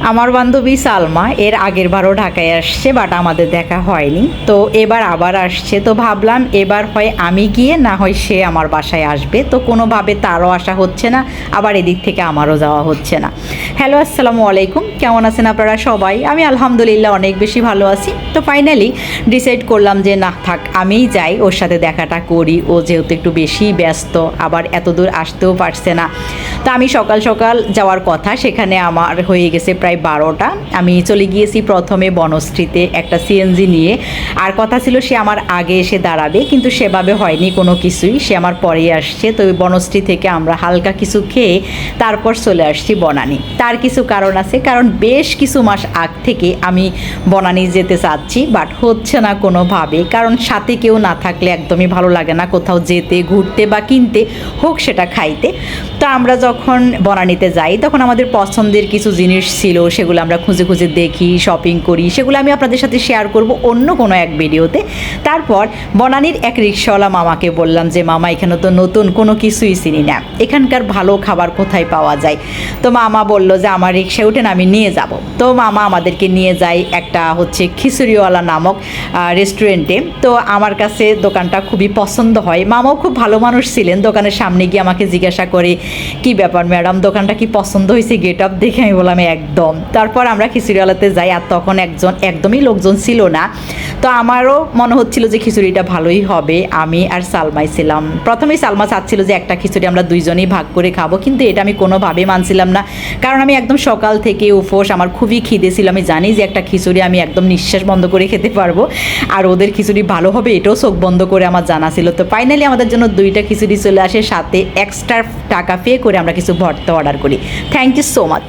আমার বান্ধবী সালমা এর আগের বারও ঢাকায় আসছে বাট আমাদের দেখা হয়নি। তো এবার আবার আসছে। তো ভাবলাম এবার হয় আমি গিয়ে, না হয় সে আমার বাসায় আসবে। তো কোনোভাবে তারও আসা হচ্ছে না, আবার এদিক থেকে আমারও যাওয়া হচ্ছে না। হ্যালো, আসসালামু আলাইকুম। কেমন আছেন আপনারা সবাই? আমি আলহামদুলিল্লাহ অনেক বেশি ভালো আছি। তো ফাইনালি ডিসাইড করলাম যে, না, থাক, আমিই যাই, ওর সাথে দেখাটা করি। ও যেহেতু একটু বেশি ব্যস্ত, আবার এত দূর আসতেও পারছে না। তো আমি সকাল সকাল যাওয়ার কথা, সেখানে আমার হয়ে গেছে প্রায় বারোটা। আমি চলে গিয়েছি প্রথমে বনশ্রীতে একটা সিএনজি নিয়ে। আর কথা ছিল সে আমার আগে এসে দাঁড়াবে, কিন্তু সেভাবে হয়নি কোনো কিছুই। সে আমার পরেই আসছে, তো ওই বনশ্রী থেকে আমরা হালকা কিছু খেয়ে তারপর চলে আসছি বনানি। তার কিছু কারণ আছে, কারণ বেশ কিছু মাস আগ থেকে আমি বনানি যেতে চাচ্ছি, বাট হচ্ছে না কোনোভাবে কারণ সাথে কেউ না থাকলে একদমই ভালো লাগে না কোথাও যেতে, ঘুরতে বা কিনতে, হোক সেটা খাইতে। তো আমরা যখন বনানিতে যাই, তখন আমাদের পছন্দের কিছু জিনিস ছিল, সেগুলো আমরা খুঁজে খুঁজে দেখি শপিং করি, সেগুলো আমি আপনাদের সাথে শেয়ার করব অন্য কোনো এক ভিডিওতে তারপর বনানির এক রিক্সাওয়ালা মামাকে বললাম যে, মামা, এখানে তো নতুন কোনো কিছুই চিনি না। এখানকার ভালো খাবার কোথায় পাওয়া যায়? তো মামা বলল যে, আমার রিক্সায় উঠেন আমি নিয়ে যাব। তো মামা আমাদেরকে নিয়ে যায় একটা হচ্ছে খিচুড়িওয়ালা নামক রেস্টুরেন্টে তো আমার কাছে দোকানটা খুবই পছন্দ হয়। মামাও খুব ভালো মানুষ ছিলেন। দোকানের সামনে গিয়ে আমাকে জিজ্ঞাসা করে, কি ব্যাপার, ম্যাডাম দোকানটা কি পছন্দ হয়েছে? গেট আপ দেখে আমি বললাম, একদম। তারপর আমরা খিচুড়িওয়ালাতে যাই, আর তখন একজন, একদমই লোকজন ছিল না। তো আমারও মনে হচ্ছিল যে খিচুড়িটা ভালোই হবে, আমি আর সালমাই ছিলাম। প্রথমেই সালমা চাচ্ছিল যে একটা খিচুড়ি আমরা দুইজনেই ভাগ করে খাব, কিন্তু এটা আমি কোনোভাবে মানছিলাম না। কারণ আমি একদম সকাল থেকে উপোস, আমার খুবই খিদে ছিল, আমি জানি যে একটা খিচুড়ি আমি একদম নিঃশ্বাস বন্ধ করে খেতে পারব, আর ওদের খিচুড়ি ভালো হবে, এটাও চোখ বন্ধ করে আমার জানা ছিল। তো ফাইনালি আমাদের জন্য দুইটা খিচুড়ি চলে আসে, সাথে এক্সট্রা টাকা পে করে আমরা কিছু ভর্তা অর্ডার করি। Thank you so much